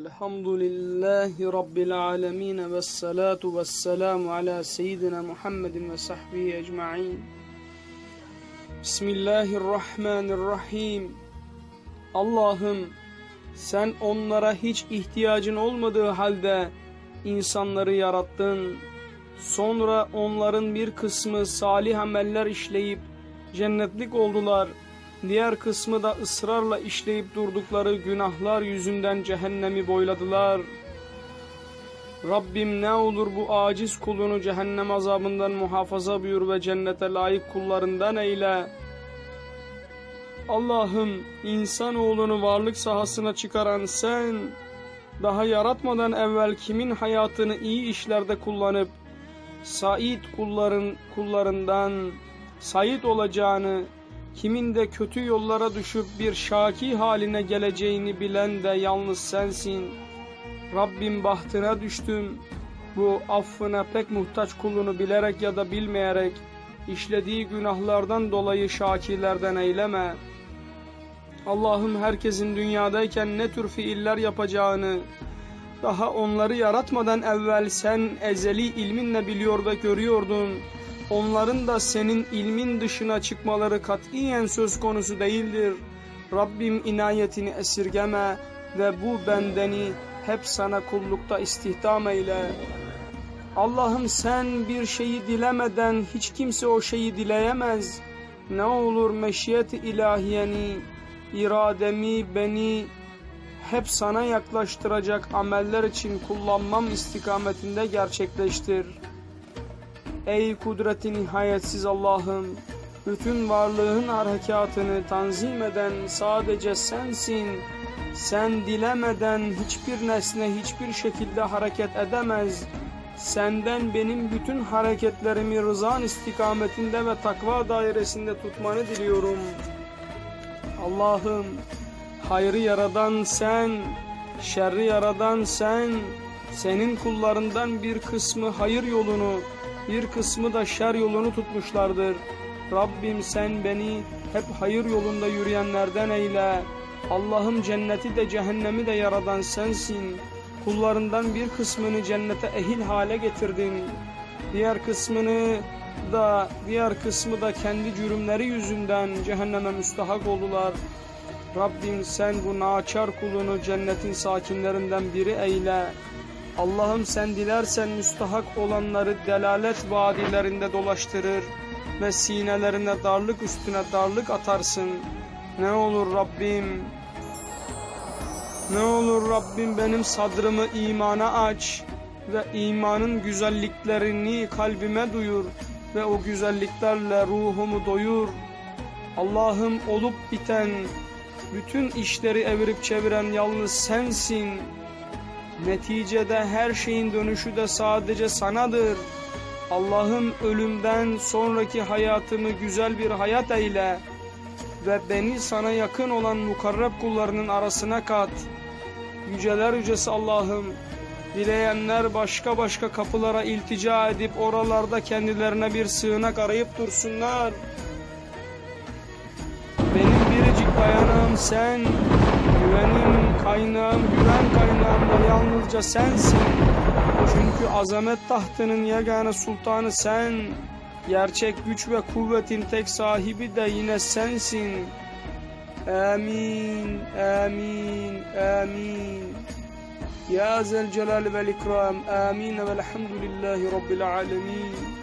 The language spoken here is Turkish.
Elhamdülillahi Rabbil alemin ve salatu ve selamu ala seyyidina Muhammedin ve sahbihi ecma'in. Bismillahirrahmanirrahim. Allah'ım sen onlara hiç ihtiyacın olmadığı halde insanları yarattın. Sonra onların bir kısmı salih ameller işleyip cennetlik oldular.'' Diğer kısmı da ısrarla işleyip durdukları günahlar yüzünden cehennemi boyladılar. Rabbim ne olur bu aciz kulunu cehennem azabından muhafaza buyur ve cennete layık kullarından eyle. Allah'ım insanoğlunu varlık sahasına çıkaran sen, daha yaratmadan evvel kimin hayatını iyi işlerde kullanıp, Said kulların kullarından Said olacağını, kimin de kötü yollara düşüp bir şaki haline geleceğini bilen de yalnız sensin. Rabbim bahtına düştüm. Bu affına pek muhtaç kulunu bilerek ya da bilmeyerek işlediği günahlardan dolayı şakirlerden eyleme. Allah'ım herkesin dünyadayken ne tür fiiller yapacağını, daha onları yaratmadan evvel sen ezeli ilminle biliyor ve görüyordun. Onların da senin ilmin dışına çıkmaları katiyen söz konusu değildir. Rabbim inayetini esirgeme ve bu bendeni hep sana kullukta istihdam eyle. Allah'ım sen bir şeyi dilemeden hiç kimse o şeyi dileyemez. Ne olur meşiyet ilahiyeni, irademi, beni hep sana yaklaştıracak ameller için kullanmam istikametinde gerçekleştir. Ey kudreti nihayetsiz Allah'ım, bütün varlığın harekatını tanzim eden sadece sensin. Sen dilemeden hiçbir nesne hiçbir şekilde hareket edemez. Senden benim bütün hareketlerimi rızan istikametinde ve takva dairesinde tutmanı diliyorum. Allah'ım, hayrı yaradan sen, şerri yaradan sen, senin kullarından bir kısmı hayır yolunu, bir kısmı da şer yolunu tutmuşlardır. Rabbim sen beni hep hayır yolunda yürüyenlerden eyle. Allah'ım cenneti de cehennemi de yaradan sensin. Kullarından bir kısmını cennete ehil hale getirdin. Diğer kısmını da diğer kısmı da kendi cürümleri yüzünden cehenneme müstahak oldular. Rabbim sen bu naçar kulunu cennetin sakinlerinden biri eyle. Allah'ım sen dilersen müstahak olanları delalet vadilerinde dolaştırır ve sinelerine darlık üstüne darlık atarsın. Ne olur Rabbim, ne olur Rabbim benim sadrımı imana aç ve imanın güzelliklerini kalbime duyur ve o güzelliklerle ruhumu doyur. Allah'ım olup biten, bütün işleri evirip çeviren yalnız sensin. Neticede her şeyin dönüşü de sadece sanadır. Allah'ım ölümden sonraki hayatımı güzel bir hayat eyle ve beni sana yakın olan mukarreb kullarının arasına kat. Yüceler yücesi Allah'ım, dileyenler başka başka kapılara iltica edip oralarda kendilerine bir sığınak arayıp dursunlar. Benim biricik dayanağım sen, güvenim, kaynağım, güven kaynağım yalnızca sensin. Çünkü azamet tahtının yegane sultanı sen, gerçek güç ve kuvvetin tek sahibi de yine sensin. Amin, amin, amin. Ya zel celal vel ikram, amin velhamdülillahi rabbil alemin.